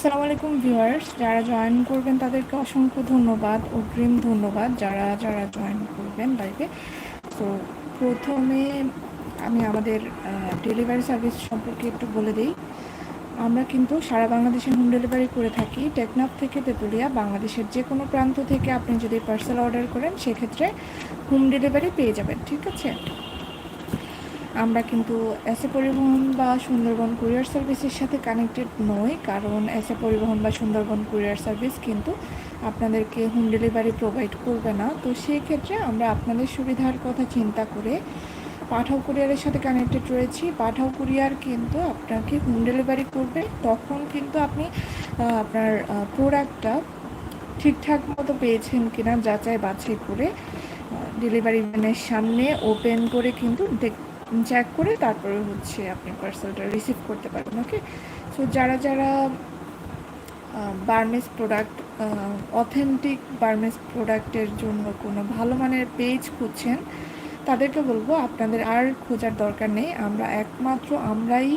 আসসালামু আলাইকুম ভিউয়ার্স, যারা জয়েন করবেন তাদেরকে অসংখ্য ধন্যবাদ, অগ্রিম ধন্যবাদ, যারা যারা জয়েন করবেন লাইভে তো প্রথমে আমি আমাদের ডেলিভারি সার্ভিস সম্পর্কে একটু বলে দিই। আমরা কিন্তু সারা বাংলাদেশে হোম ডেলিভারি করে থাকি। টেকনাফ থেকে তেঁতুলিয়া, বাংলাদেশের যে কোনো প্রান্ত থেকে আপনি যদি পার্সেল অর্ডার করেন, সেক্ষেত্রে হোম ডেলিভারি পেয়ে যাবেন, ঠিক আছে? আমরা কিন্তু এসে পরিবহন বা সুন্দরবন কুরিয়ার সার্ভিসের সাথে কানেক্টেড নই, কারণ এসে পরিবহন বা সুন্দরবন কুরিয়ার সার্ভিস কিন্তু আপনাদেরকে হোম ডেলিভারি প্রোভাইড করবে না। তো সেই ক্ষেত্রে আমরা আপনাদের সুবিধার কথা চিন্তা করে পাঠাও কুরিয়ারের সাথে কানেক্টেড রয়েছি। পাঠাও কুরিয়ার কিন্তু আপনাকে হোম ডেলিভারি করবে। তখন কিন্তু আপনি আপনার প্রোডাক্টটা ঠিকঠাক মতো পেয়েছেন কিনা যাচাই বাছাই করে ডেলিভারি ম্যানের সামনে ওপেন করে কিন্তু দেখ চেক করে তারপরে হচ্ছে আপনি পার্সেলটা রিসিভ করতে পারবেন ওকে সো যারা যারা বার্মেস প্রোডাক্ট অথেন্টিক বার্মেস প্রোডাক্টের জন্য কোনো ভালো মানের পেজ খুঁজছেন, তাদেরকে বলব আপনাদের আর খোঁজার দরকার নেই। আমরা একমাত্র আমরাই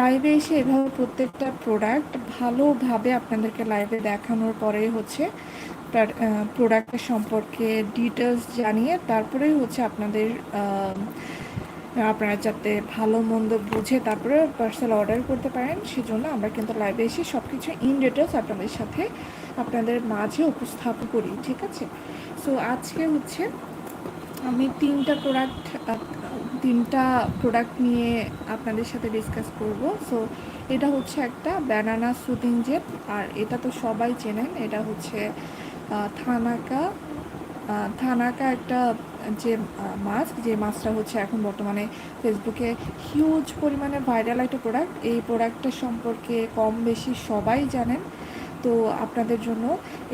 লাইভে এসে এভাবে প্রত্যেকটা প্রোডাক্ট ভালোভাবে আপনাদেরকে লাইভে দেখানোর পরে হচ্ছে প্রোডাক্টের সম্পর্কে ডিটেলস জানিয়ে তারপরেই হচ্ছে আপনাদের আপনারা যাতে ভালো মন্দ বুঝে তারপরে পার্সেল অর্ডার করতে পারেন, সেজন্য আমরা কিন্তু লাইভে এসে সব কিছু ইন ডিটেলস আপনাদের সাথে আপনাদের মাঝে উপস্থাপন করি, ঠিক আছে? সো আজকে হচ্ছে আমি তিনটা প্রোডাক্ট তিনটা প্রোডাক্ট নিয়ে আপনাদের সাথে ডিসকাস করব। সো এটা হচ্ছে একটা ব্যানানা সুতিং জেট আর এটা তো সবাই চেনেন, এটা হচ্ছে থানাকা থানাকা একটা যে মাছ, যে মাছটা হচ্ছে এখন বর্তমানে ফেসবুকে হিউজ পরিমাণে ভাইরাল একটা প্রোডাক্ট এই প্রোডাক্টটা সম্পর্কে কম বেশি সবাই জানেন। তো আপনাদের জন্য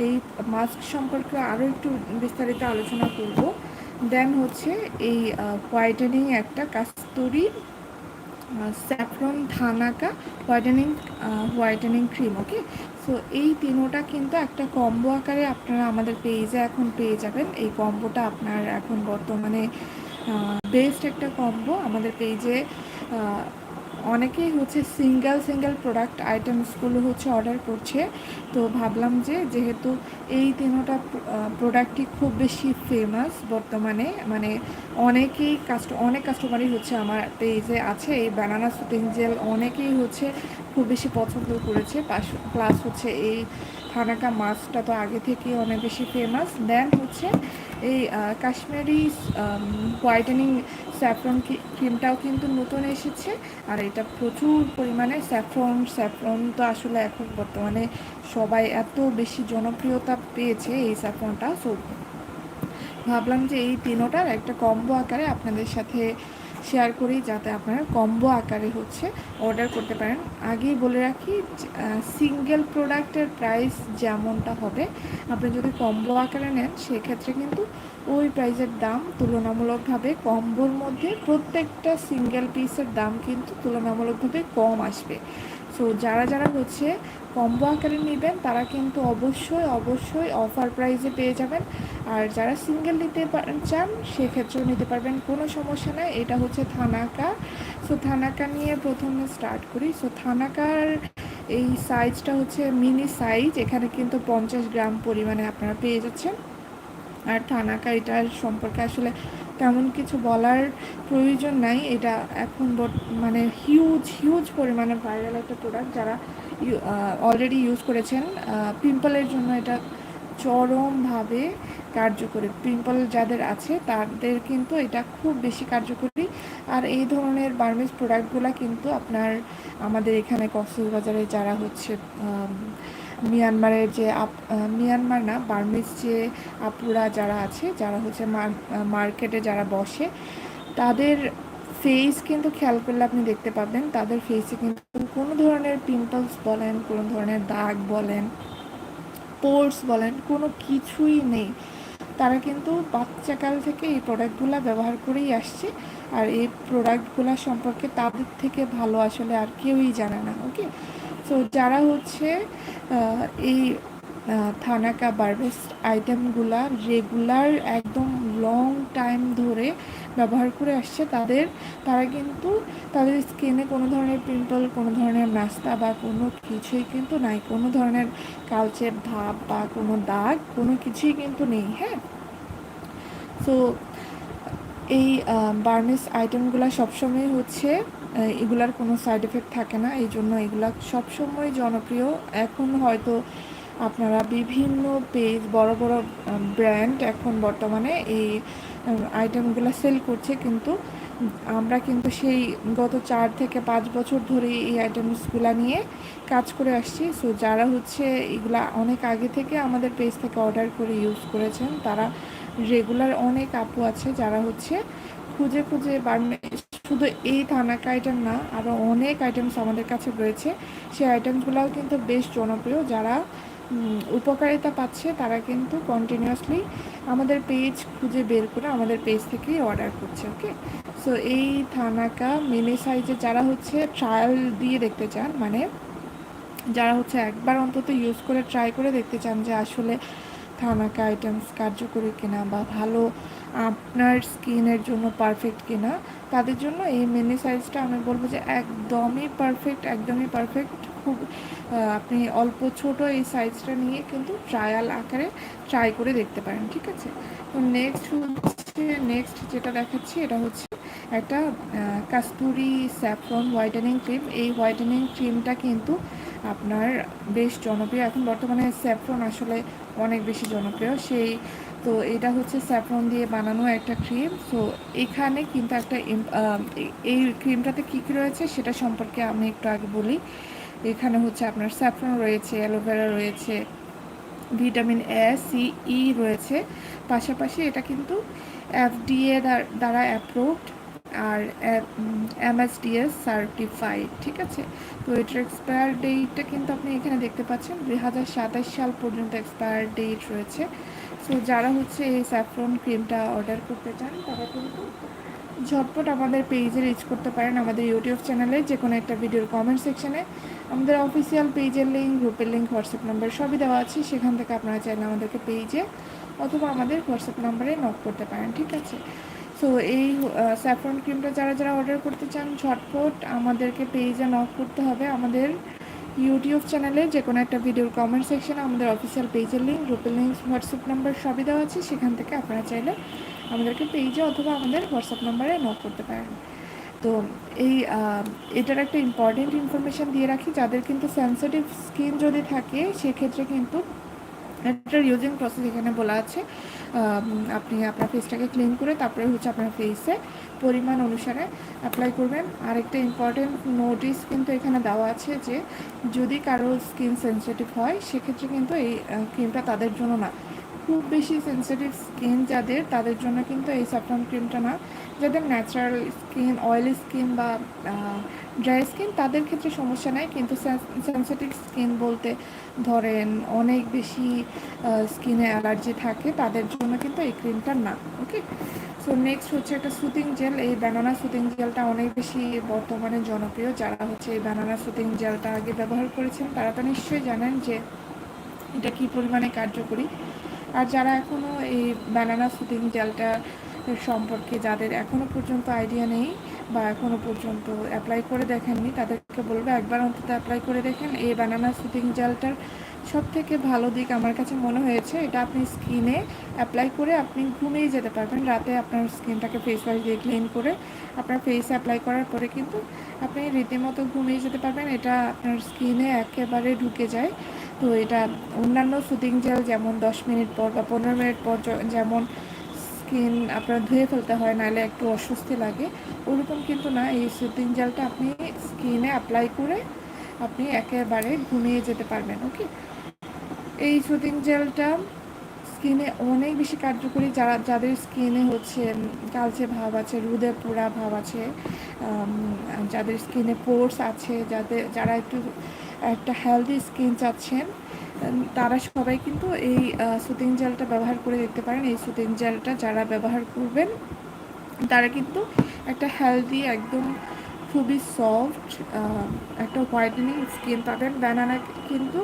এই মাস্ক সম্পর্কে আরও একটু বিস্তারিত আলোচনা করব। দেন হচ্ছে এই হোয়াইটেনিং একটা Kasturi saffron Thanaka whitening whitening cream okay so এই তিনোটা কিন্তু একটা কম্বো আকারে আপনারা আমাদের পেজে এখন পেয়ে যাবেন। এই কম্বোটা আপনার এখন বর্তমানে বেস্ট একটা কম্বো আমাদের পেজে অনেকেই হচ্ছে সিঙ্গেল সিঙ্গেল প্রোডাক্ট আইটেমসগুলো হচ্ছে অর্ডার করছে। তো ভাবলাম যে যেহেতু এই তিনোটা প্রোডাক্টই খুব বেশি ফেমাস বর্তমানে মানে অনেকেই কাস্ট অনেক কাস্টমারই হচ্ছে আমার পেজে আছে, এই ব্যানানা সুতিং জেল অনেকেই হচ্ছে খুব বেশি পছন্দ করেছে প্লাস হচ্ছে এই থানাকা মাছটা তো আগে থেকেই অনেক বেশি ফেমাস দেন হচ্ছে এই কাশ্মীরি হোয়াইটেনিং স্যাফরন ক্রিমটাও কিন্তু নতুন এসেছে। আর এটা প্রচুর পরিমাণে স্যাফরন স্যাফরন তো আসলে এখন বর্তমানে সবাই এত বেশি জনপ্রিয়তা পেয়েছে এই স্যাফরনটা সো ভাবলাম যে এই তিনোটার একটা কম্বো আকারে আপনাদের সাথে শেয়ার করি যাতে আপনারা কম্বো আকারে হচ্ছে অর্ডার করতে পারেন। আগেই বলে রাখি সিঙ্গেল প্রোডাক্টের প্রাইস যেমনটা হবে, আপনি যদি কম্বো আকারে নেন, সেক্ষেত্রে কিন্তু ওই প্রাইসের দাম তুলনামূলকভাবে কম্বোর মধ্যে প্রত্যেকটা সিঙ্গেল পিসের দাম কিন্তু তুলনামূলকভাবে কম আসবে। সো যারা যারা হচ্ছে কম্বো আকারে নেবেন, তারা কিন্তু অবশ্যই অবশ্যই অফার প্রাইজে পেয়ে যাবেন। আর যারা সিঙ্গেল নিতে চান, সেক্ষেত্রেও নিতে পারবেন, কোনো সমস্যা নাই। এটা হচ্ছে থানাকা সো থানাকা নিয়ে প্রথমে স্টার্ট করি। সো থানাকার এই সাইজটা হচ্ছে মিনি সাইজ এখানে কিন্তু পঞ্চাশ গ্রাম পরিমাণে আপনারা পেয়ে যাচ্ছেন। আর থানাকা এটার সম্পর্কে আসলে তেমন কিছু বলার প্রয়োজন নাই। এটা এখন মানে হিউজ হিউজ পরিমাণে ভাইরাল একটা প্রোডাক্ট যারা অলরেডি ইউজ করেছেন। পিম্পলের জন্য এটা চরমভাবে কার্যকরী। পিম্পল যাদের আছে, তাদের কিন্তু এটা খুব বেশি কার্যকরী। আর এই ধরনের বার্মিজ প্রোডাক্টগুলো কিন্তু আপনার আমাদের এখানে কক্সবাজারে যারা হচ্ছে মিয়ানমারের যে আপ মিয়ানমার না, বার্মিজ যে আপুরা যারা আছে, যারা হচ্ছে মার্কেটে যারা বসে, তাদের ফেস কিন্তু খেয়াল করলে আপনি দেখতে পাবেন, তাদের ফেসে কিন্তু কোনো ধরনের পিম্পলস বলেন, কোনো ধরনের দাগ বলেন পোর্স বলেন, কোনো কিছুই নেই। তারা কিন্তু বাচ্চাকাল থেকে এই প্রোডাক্টগুলো ব্যবহার করেই আসছে, আর এই প্রোডাক্টগুলো সম্পর্কে তাদের থেকে ভালো আসলে আর কেউই জানে না ওকে সো যারা হচ্ছে এই থানাকা বার্বেস্ট আইটেমগুলা রেগুলার একদম লং টাইম ধরে ব্যবহার করে আসছে। তাদের, তারা কিন্তু তাদের স্কিনে কোনো ধরনের পিম্পল কোনো ধরনের নাস্তা বা কোনো কিছুই কিন্তু নাই। কোনো ধরনের কালচের ভাব বা কোনো দাগ, কোনো কিছুই কিন্তু নেই হ্যাঁ? সো এই বার্নেস আইটেমগুলো সবসময় হচ্ছে এগুলার কোনো সাইড এফেক্ট থাকে না, এই জন্য এগুলা সবসময় জনপ্রিয়। এখন হয়তো আপনারা বিভিন্ন পেজ বড় বড় ব্র্যান্ড এখন বর্তমানে এই আইটেমগুলো সেল করছে, কিন্তু আমরা কিন্তু সেই গত চার থেকে পাঁচ বছর ধরে এই আইটেমসগুলো নিয়ে কাজ করে আসছি। সো যারা হচ্ছে এগুলা অনেক আগে থেকে আমাদের পেজ থেকে অর্ডার করে ইউজ করেছেন, তারা রেগুলার অনেক আপু আছে যারা হচ্ছে খুঁজে খুঁজে শুধু এই থানাকা আইটেম না আরও অনেক আইটেমস আমাদের কাছে রয়েছে। সেই আইটেমসগুলোও কিন্তু বেশ জনপ্রিয়। যারা উপকারিতা পাচ্ছে, তারা কিন্তু কন্টিনিউয়াসলি আমাদের পেজ খুঁজে বের করে আমাদের পেজ থেকেই অর্ডার করছে ওকে সো এই থানাকা মিনি সাইজে যারা হচ্ছে ট্রায়াল দিয়ে দেখতে চান মানে যারা হচ্ছে একবার অন্তত ইউজ করে ট্রাই করে দেখতে চান যে আসলে থানাকা আইটেমস কার্যকরী কিনা বা ভালো আপনার স্কিনের জন্য পারফেক্ট কিনা, তাদের জন্য এই মেনি সাইজটা আমি বলব যে একদমই পারফেক্ট একদমই পারফেক্ট খুব আপনি অল্প ছোট এই সাইজটা নিয়ে কিন্তু ট্রায়াল আকারে ট্রাই করে দেখতে পারেন, ঠিক আছে? তো নেক্সট হচ্ছে নেক্সট যেটা দেখাচ্ছি এটা হচ্ছে একটা কাস্তুরি স্যাফরন হোয়াইটেনিং ক্রিম এই হোয়াইটেনিং ক্রিমটা কিন্তু আপনার বেশ জনপ্রিয়। এখন বর্তমানে স্যাফ্রন আসলে অনেক বেশি জনপ্রিয়। সেই, তো এটা হচ্ছে স্যাফ্রন দিয়ে বানানো একটা ক্রিম। সো এখানে কিন্তু একটা এই ক্রিমটাতে কী কী রয়েছে সেটা সম্পর্কে আমি একটু আগে বলি। এখানে হচ্ছে আপনার স্যাফ্রন রয়েছে, অ্যালোভেরা রয়েছে, ভিটামিন এ, সি, ই রয়েছে। পাশাপাশি এটা কিন্তু এফডিএ দ্বারা অ্যাপ্রুভড আর এমএসডিএস সার্টিফাইড ঠিক আছে? তো এটার এক্সপায়ার ডেটটা কিন্তু আপনি এখানে দেখতে পাচ্ছেন। দুই হাজার সাতাশ সাল পর্যন্ত এক্সপায়ার ডেট রয়েছে। সো যারা হচ্ছে এই স্যাফরন ক্রিমটা অর্ডার করতে চান, তারা কিন্তু ঝটপট আমাদের পেজে রিচ করতে পারেন আমাদের ইউটিউব চ্যানেলে যে কোনো একটা ভিডিওর কমেন্ট সেকশানে আমাদের অফিসিয়াল পেজের লিঙ্ক গ্রুপের লিঙ্ক হোয়াটসঅ্যাপ নাম্বার সবই দেওয়া আছে। সেখান থেকে আপনারা চাইলে আমাদেরকে পেজে অথবা আমাদের হোয়াটসঅ্যাপ নাম্বারে নক করতে পারেন, ঠিক আছে? সো এই স্যাফরন ক্রিমটা যারা যারা অর্ডার করতে চান, ঝটপট আমাদেরকে পেজে নক করতে হবে। আমাদের ইউটিউব চ্যানেলে যে কোনো একটা ভিডিওর কমেন্ট সেকশনে আমাদের অফিসিয়াল পেজের লিঙ্ক গ্রুপের লিঙ্ক হোয়াটসঅ্যাপ নাম্বার সবই দেওয়া আছে। সেখান থেকে আপনারা চাইলে আমাদেরকে পেজে অথবা আমাদের হোয়াটসঅ্যাপ নাম্বারে নক করতে পারেন। তো এই এটার একটা ইম্পর্টেন্ট ইনফরমেশান দিয়ে রাখি, যাদের কিন্তু সেন্সিটিভ স্কিন যদি থাকে, সেক্ষেত্রে কিন্তু এটার ইউজিং প্রসেস এখানে বলা আছে। আপনি আপনার ফেসটাকে ক্লিন করে তারপরে হচ্ছে আপনার ফেসে পরিমাণ অনুসারে অ্যাপ্লাই করবেন। আরেকটা ইম্পর্টেন্ট নোটিস কিন্তু এখানে দেওয়া আছে যে যদি কারও স্কিন সেন্সিটিভ হয়, সেক্ষেত্রে কিন্তু এই ক্রিমটা তাদের জন্য না। খুব বেশি সেন্সিটিভ স্কিন যাদের, তাদের জন্য কিন্তু এই সাফরান ক্রিমটা না। যাদের ন্যাচারাল স্কিন অয়েলি স্কিন বা ড্রাই স্কিন তাদের ক্ষেত্রে সমস্যা নাই। কিন্তু সেন্সিটিভ স্কিন বলতে ধরেন অনেক বেশি স্কিনে অ্যালার্জি থাকে, তাদের জন্য কিন্তু এই ক্রিমটা না ওকে সো নেক্সট হচ্ছে একটা সুতিং জেল এই ব্যানানা সুতিং জেলটা অনেক বেশি বর্তমানে জনপ্রিয়। যারা হচ্ছে এই ব্যানানা সুতিং জেলটা আগে ব্যবহার করেছেন, তারা তো নিশ্চয়ই জানেন যে এটা কী পরিমাণে কার্যকরী। আর যারা এখনও এই ব্যানানা সুতিং জেলটা সম্পর্কে যাদের এখনও পর্যন্ত আইডিয়া নেই বা এখনও পর্যন্ত অ্যাপ্লাই করে দেখেননি, তাদেরকে বলব একবার অন্তত অ্যাপ্লাই করে দেখেন। এই ব্যানানা সুতিং জেলটার সব থেকে ভালো দিক আমার কাছে মনে হয়েছে, এটা আপনি স্কিনে অ্যাপ্লাই করে আপনি ঘুমিয়ে যেতে পারবেন। রাতে আপনার স্কিনটাকে ফেস ওয়াশ দিয়ে ক্লিন করে আপনার ফেস অ্যাপ্লাই করার পরে কিন্তু আপনি রীতিমতো ঘুমিয়ে যেতে পারবেন। এটা আপনার স্কিনে একেবারে ঢুকে যায়। তো এটা অন্যান্য সুতিং জেল যেমন দশ মিনিট পর বা পনেরো মিনিট পর যেমন স্কিন আপনার ধুয়ে ফেলতে হয়, নাহলে একটু অস্বস্তি লাগে। ওরকম কিন্তু না, এই সুতিং জেলটা আপনি স্কিনে অ্যাপ্লাই করে আপনি একেবারে ঘুমিয়ে যেতে পারবেন ওকে এই সুতিং জেলটা স্কিনে অনেক বেশি কার্যকরী। যারা, যাদের স্কিনে হচ্ছে, কালচে ভাব আছে, রুদে পোড়া ভাব আছে যাদের স্কিনে পোর্স আছে, যাদের, যারা একটু একটা হেলদি স্কিন চাচ্ছেন তারা সবাই কিন্তু এই সুতিং জেলটা ব্যবহার করে দেখতে পারেন। এই সুতিং জেলটা যারা ব্যবহার করবেন, তারা কিন্তু একটা হেলদি একদম খুবই সফট একটা হোয়াইটেনিং স্কিন পাবেন। ব্যানানা কিন্তু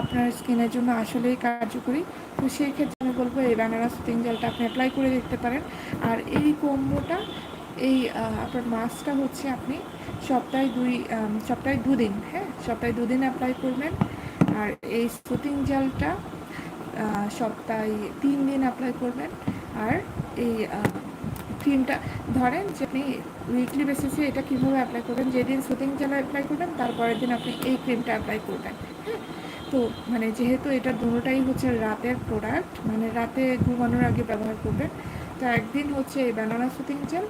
আপনার স্কিনের জন্য আসলেই কার্যকরী। তো সেই ক্ষেত্রে আমি বলব, এই ব্যানানা সুতিং জেলটা আপনি অ্যাপ্লাই করে দেখতে পারেন। আর এই কম্বোটা এই আপনার মাছটা হচ্ছে আপনি সপ্তাহে দুই সপ্তাহে দুদিন হ্যাঁ? সপ্তাহে দুদিন অ্যাপ্লাই করবেন। আর এই সুতিং জেলটা সপ্তাহে তিন দিন অ্যাপ্লাই করবেন। আর এই ক্রিমটা ধরেন যে আপনি উইকলি বেসিসে এটা কীভাবে অ্যাপ্লাই করবেন? যেদিন সুতিং জেল অ্যাপ্লাই করবেন তারপরের দিন আপনি এই ক্রিমটা অ্যাপ্লাই করবেন হ্যাঁ? তো মানে যেহেতু এটা দুটোটাই হচ্ছে রাতের প্রোডাক্ট মানে রাতে ঘুমানোর আগে ব্যবহার করবেন, তো একদিন হচ্ছে এই ব্যানানা সুতিং জেল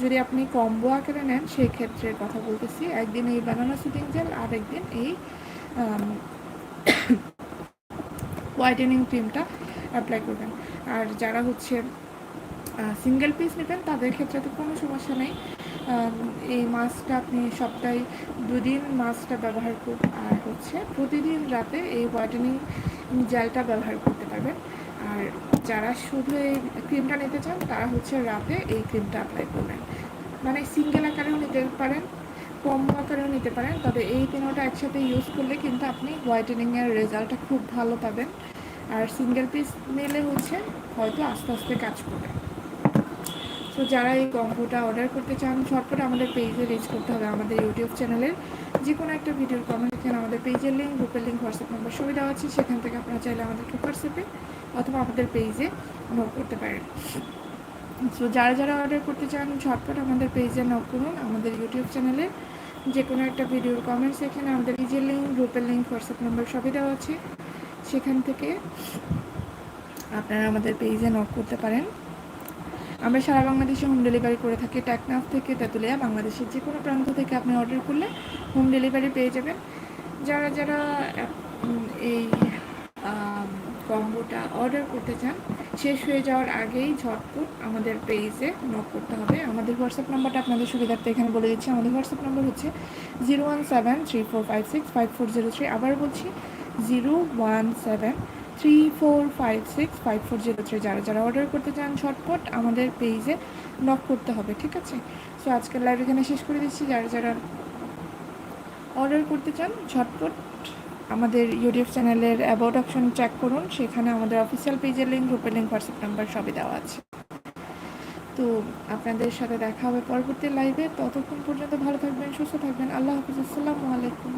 যদি আপনি কম্বো আকারে নেন সেই ক্ষেত্রে কথা বলতেছি। একদিন এই ব্যানানা সুতিং জেল আর একদিন এই হোয়াইটেনিং ক্রিমটা অ্যাপ্লাই করবেন। আর যারা হচ্ছে সিঙ্গেল পিস নেবেন, তাদের ক্ষেত্রে তো কোনো সমস্যা নেই। এই মাস্কটা আপনি সপ্তাহে দুদিন মাস্কটা ব্যবহার করুন। আর হচ্ছে, প্রতিদিন রাতে এই হোয়াইটেনিং জেলটা ব্যবহার করতে পারবেন। আর যারা শুধু এই ক্রিমটা নিতে চান, তারা হচ্ছে রাতে এই ক্রিমটা অ্যাপ্লাই করবেন। মানে সিঙ্গেল আকারেও নিতে পারেন কম্বো আকারেও নিতে পারেন, তবে এই তিনোটা একসাথে ইউজ করলে কিন্তু আপনি হোয়াইটেনিংয়ের রেজাল্টটা খুব ভালো পাবেন। আর সিঙ্গেল পিস নিলে হচ্ছে হয়তো আস্তে আস্তে কাজ করবে। তো যারা এই কম্বোটা অর্ডার করতে চান, ঝটপট আমাদের পেজে রিচ করতে হবে। আমাদের ইউটিউব চ্যানেলের যে কোনো একটা ভিডিওর কমেন্ট এখানে আমাদের পেজের লিঙ্ক গ্রুপের লিঙ্ক হোয়াটসঅ্যাপ নাম্বার সুবিধা আছে। সেখান থেকে আপনারা চাইলে আমাদেরকে হোয়াটসঅ্যাপে অথবা আমাদের পেজে নোট করতে পারেন। সো যারা যারা অর্ডার করতে চান, ঝটপট আমাদের পেজে নক করুন। আমাদের ইউটিউব চ্যানেলে যে কোনো একটা ভিডিওর কমেন্ট সেখানে আমাদের পেজের লিঙ্ক গ্রুপের লিঙ্ক হোয়াটসঅ্যাপ নাম্বার সবই দেওয়া আছে। সেখান থেকে আপনারা আমাদের পেজে নক করতে পারেন। আমরা সারা বাংলাদেশে হোম ডেলিভারি করে থাকি। টেকনাফ থেকে তেঁতুলিয়া, বাংলাদেশের যে কোনো প্রান্ত থেকে আপনি অর্ডার করলে হোম ডেলিভারি পেয়ে যাবেন। যারা যারা এই কম্বোটা অর্ডার করতে চান, শেষ হয়ে যাওয়ার আগেই ঝটপট আমাদের পেজে নক করতে হবে। আমাদের হোয়াটসঅ্যাপ নাম্বারটা আপনাদের সুবিধার্থে এখানে বলে দিচ্ছি। আমাদের হোয়াটসঅ্যাপ নাম্বার হচ্ছে zero one seven three four five six five four zero three আবার বলছি zero one seven three four five six five four zero three যারা যারা অর্ডার করতে চান, ঝটপট আমাদের পেজে নক করতে হবে, ঠিক আছে? সো আজকের লাইভ এখানে শেষ করে দিচ্ছি। যারা যারা অর্ডার করতে চান, ঝটপট আমাদের ইউটিউব চ্যানেলের অ্যাবাউট অপশন চেক করুন। সেখানে আমাদের অফিসিয়াল পেজের লিঙ্ক গ্রুপের লিঙ্ক হোয়াটসঅ্যাপ নাম্বার সবই দেওয়া আছে। তো আপনাদের সাথে দেখা হবে পরবর্তী লাইভে ততক্ষণ পর্যন্ত ভালো থাকবেন, সুস্থ থাকবেন। আল্লাহ হাফিজ। আসসালামু আলাইকুম।